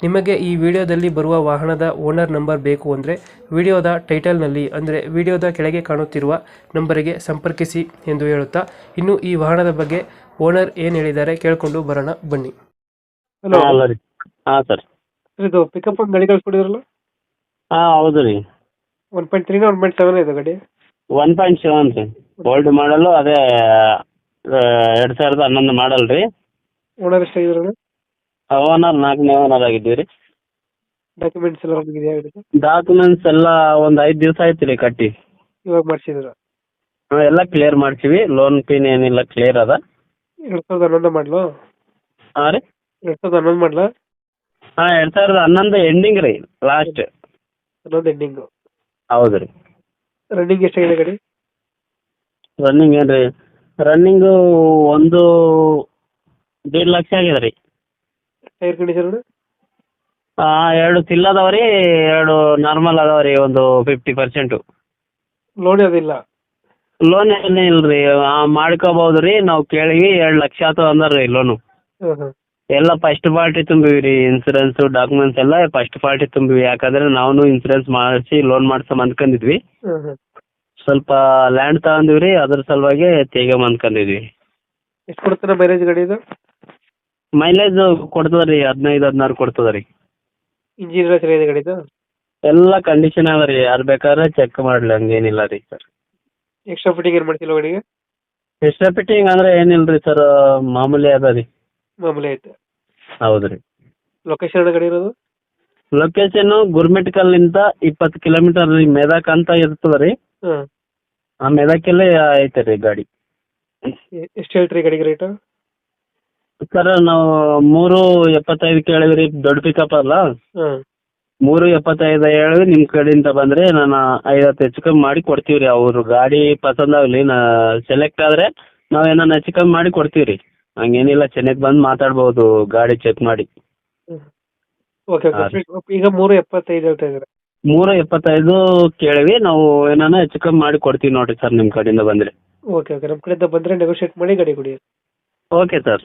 ನಿಮಗೆ ಈ ವಿಡಿಯೋದಲ್ಲಿ ಬರುವ ವಾಹನದ ಓನರ್ ನಂಬರ್ ಬೇಕು ಅಂದರೆ ವಿಡಿಯೋದ ಟೈಟಲ್ನಲ್ಲಿ ಅಂದರೆ ವಿಡಿಯೋದ ಕೆಳಗೆ ಕಾಣುತ್ತಿರುವ ನಂಬರಿಗೆ ಸಂಪರ್ಕಿಸಿ ಎಂದು ಹೇಳುತ್ತಾ ಇನ್ನು ಈ ವಾಹನದ ಬಗ್ಗೆ ಓನರ್ ಏನು ಹೇಳಿದ್ದಾರೆ ಕೇಳಿಕೊಂಡು ಬರೋಣ ಬನ್ನಿ. ಹಲೋ ಹಾಂ ಅಲ್ಲ ರೀ. ಹಾಂ ಸರ್. ಇದು ಪಿಕಪ್ ಒಂದು ಗಾಡಿ ಕಳ್ಸ್ಕೊಡಿದ್ರಲ್ಲ ಹಾಂ ಹೌದು ರೀ. ಒನ್ ಪಾಯಿಂಟ್ ತ್ರೀನ ಒನ್ ಪಾಯಿಂಟ್ ಸೆವೆನ್ ಇದೆ ಗಾಡಿ? ಒನ್ ಪಾಯಿಂಟ್ ಸೆವೆನ್ ರೀ. ಓಲ್ಡ್ ಮಾಡಲು ಅದೇ ಎರಡು ಸಾವಿರದ ಹನ್ನೊಂದು ಮಾಡಲ್ ರೀ. ಓನರ್ ಎಷ್ಟಾಗಿದ್ರಲ್ಲ ಓನರ್ ನಾಲ್ಕನೇ ಓನರ್ ಆಗಿದ್ದೀವಿ ರೀ. ಡಾಕ್ಯುಮೆಂಟ್ಸ್ ಎಲ್ಲ ಇದೆಯಾ ಗಾಡಿದು ಡಾಕ್ಯುಮೆಂಟ್ಸ್ ಎಲ್ಲ ಒಂದು ಐದು ದಿವಸ ಆಯ್ತು ರೀ ಕಟ್ಟಿ. ಇವಾಗ ಮಾಡಿಸಿದ್ರ? ಹಾಂ ಎಲ್ಲ ಕ್ಲಿಯರ್ ಮಾಡ್ತೀವಿ ಲೋನ್ ಪಿನ್ ಏನಿಲ್ಲ ಕ್ಲಿಯರ್ ಅದ. ಎರಡು ಸಾವಿರದ ಹನ್ನೊಂದು ಮಾಡಲು? ಹಾಂ ರೀ. ಎರಡು ಸಾವಿರದ ಹನ್ನೊಂದು ಮಾಡಲ? ಹಾಂ ಎರಡು ಸಾವಿರದ ಹನ್ನೊಂದು ಎಂಡಿಂಗ್ ರೀ ಲಾಸ್ಟ್ ಹನ್ನೊಂದು ಎಂಡಿಂಗು ಹೌದು ರೀ. ರನ್ನಿಂಗ್ ಎಷ್ಟಾಗಿದೆ ಗಾಡಿ? ರನ್ನಿಂಗ್ ಏನು ರೀ ರನ್ನಿಂಗು ಒಂದು ದೇಡ್ ಲಕ್ಷ ಆಗಿದೆ ರೀ. ಟೈರ್ ಕಂಡೀಷನ್ ಹಾಂ ಎರಡು ಸಿಲ್ ಅದಾವ ರೀ ಎರಡು ನಾರ್ಮಲ್ ಅದಾವ ರೀ ಒಂದು ಫಿಫ್ಟಿ ಪರ್ಸೆಂಟು ಲೋನ್ ಅದಿಲ್ಲ ಲೋನ್ ಏನೇ ಇಲ್ರಿ ರೀ ಮಾಡ್ಕೋಬೋದು ರೀ ನಾವು ಕೇಳಿವಿ ಎರಡು ಲಕ್ಷ ಆತು ಅಂದಾರ ರೀ ಲೋನು ಎಲ್ಲ ಫಸ್ಟ್ ಪಾರ್ಟಿ ತುಂಬಿವಿ ರೀ ಇನ್ಸೂರೆನ್ಸು ಡಾಕ್ಯುಮೆಂಟ್ಸ್ ಎಲ್ಲ ಫಸ್ಟ್ ಪಾರ್ಟಿ ತುಂಬಿವಿ. ಯಾಕಂದ್ರೆ ನಾವು ಇನ್ಸೂರೆನ್ಸ್ ಮಾಡಿಸಿ ಲೋನ್ ಮಾಡ್ಸಮ್ ಅಂದ್ಕೊಂಡಿದ್ವಿ ಸ್ವಲ್ಪ ಲ್ಯಾಂಡ್ ತಗೊಂಡಿವಿ ರೀ ಅದ್ರ ಸಲುವಾಗಿ ತೆಗಿಯಮ್ ಅಂದ್ಕೊಂಡಿದ್ವಿ ಎಷ್ಟು ಕೊಡ್ತೀರಾ ಮೈಲೇಜ್ ಗಾಡಿ ಇದು? ಮೈಲೇಜ್ ಕೊಡ್ತದ ರೀ ಹದಿನೈದು ಹದಿನಾರು ಕೊಡ್ತದ ರೀ ಇಂಜಿನ್ ಎಲ್ಲ ಗಾಡಿದು? ಎಲ್ಲ ಕಂಡೀಷನ್ ಅದ ರೀ ಯಾರು ಬೇಕಾದ್ರೆ ಚೆಕ್ ಮಾಡ್ಲಿ ಹಂಗೇನಿಲ್ಲ ರೀ ಸರ್ ಎಕ್ಸ್ಟ್ರಾ ಫಿಟ್ಟಿಂಗ್ ಏನು ಮಾಡ್ತಿಲ್ಲ ಗಾಡಿಗೆ? ಎಕ್ಸ್ಟ್ರಾ ಫಿಟ್ಟಿಂಗ್ ಅಂದ್ರೆ ಏನಿಲ್ಲ ರೀ ಸರ್ ಮಾಮೂಲಿ ಅದ ರೀ. ಮಾಮೂಲಿ ಐತೆ. ಹೌದ್ರಿ ರೀ. ಲೊಕೇಶನ್ ಗಾಡಿ ಇರೋದು? ಲೊಕೇಶನ್ ಗುರ್ಮಿಟ್ಕಲ್ಲಿಂದ ಇಪ್ಪತ್ತು ಕಿಲೋಮೀಟರ್ ರೀ ಮೆದಕ್ ಅಂತ ಇರ್ತದ ರೀ. ಹಾಂ. ಆ ಎಲ್ಲ ಐತೆ ರೀ ಗಾಡಿ. ಎಷ್ಟು ಹೇಳ್ತೀರಿ ಗಾಡಿಗೆ ರೇಟು ಸರ್ ನಾವು ಮೂರು ಎಪ್ಪತ್ತೈದು ಕೇಳಿವಿ ರೀ ದೊಡ್ಡ ಪಿಕಪ್ ಅಲ್ಲ. ಹಾಂ. ಮೂರು ಎಪ್ಪತ್ತೈದು ಹೇಳಿ ನಿಮ್ಮ ಕಡೆಯಿಂದ ಬಂದ್ರೆ ನಾನು ಐವತ್ತು ಹೆಚ್ಚು ಕಮ್ಮಿ ಮಾಡಿ ಕೊಡ್ತೀವಿ ಅವ್ರ ಅವರು ಗಾಡಿ ಪಸಂದ್ ಆಗಲಿ ನಾ ಸೆಲೆಕ್ಟ್ ಆದ್ರೆ ನಾವು ಏನಾನ ಹೆಚ್ಚು ಕಮ್ಮಿ ಮಾಡಿ ಕೊಡ್ತೀವಿ ರೀ. ಹಂಗೇನಿಲ್ಲ ಚೆನ್ನಾಗಿ ಬಂದು ಮಾತಾಡ್ಬೋದು ಗಾಡಿ ಚೆಕ್ ಮಾಡಿ. ಓಕೆ ಹಾಂ ಓಕೆ ಈಗ ಮೂರು ಎಪ್ಪತ್ತೈದು ಹೇಳ್ತಾ ಇದ್ದಾರೆ? ಮೂರು ಎಪ್ಪತ್ತೈದು ಕೇಳಿವಿ ನಾವು ಏನಾನ ಹೆಚ್ಚು ಕಮ್ಮಿ ಮಾಡಿ ಕೊಡ್ತೀವಿ ನೋಡಿರಿ ಸರ್ ನಿಮ್ಮ ಕಡೆಯಿಂದ ಬಂದ್ರೆ. ಓಕೆ ಓಕೆ ನಮ್ಮ ಕಡೆಯಿಂದ ಬಂದರೆ ನೆಗೋಷಿಯೇಟ್ ಮಾಡಿ ಗಾಡಿ ಕೊಡಿ. Okay sir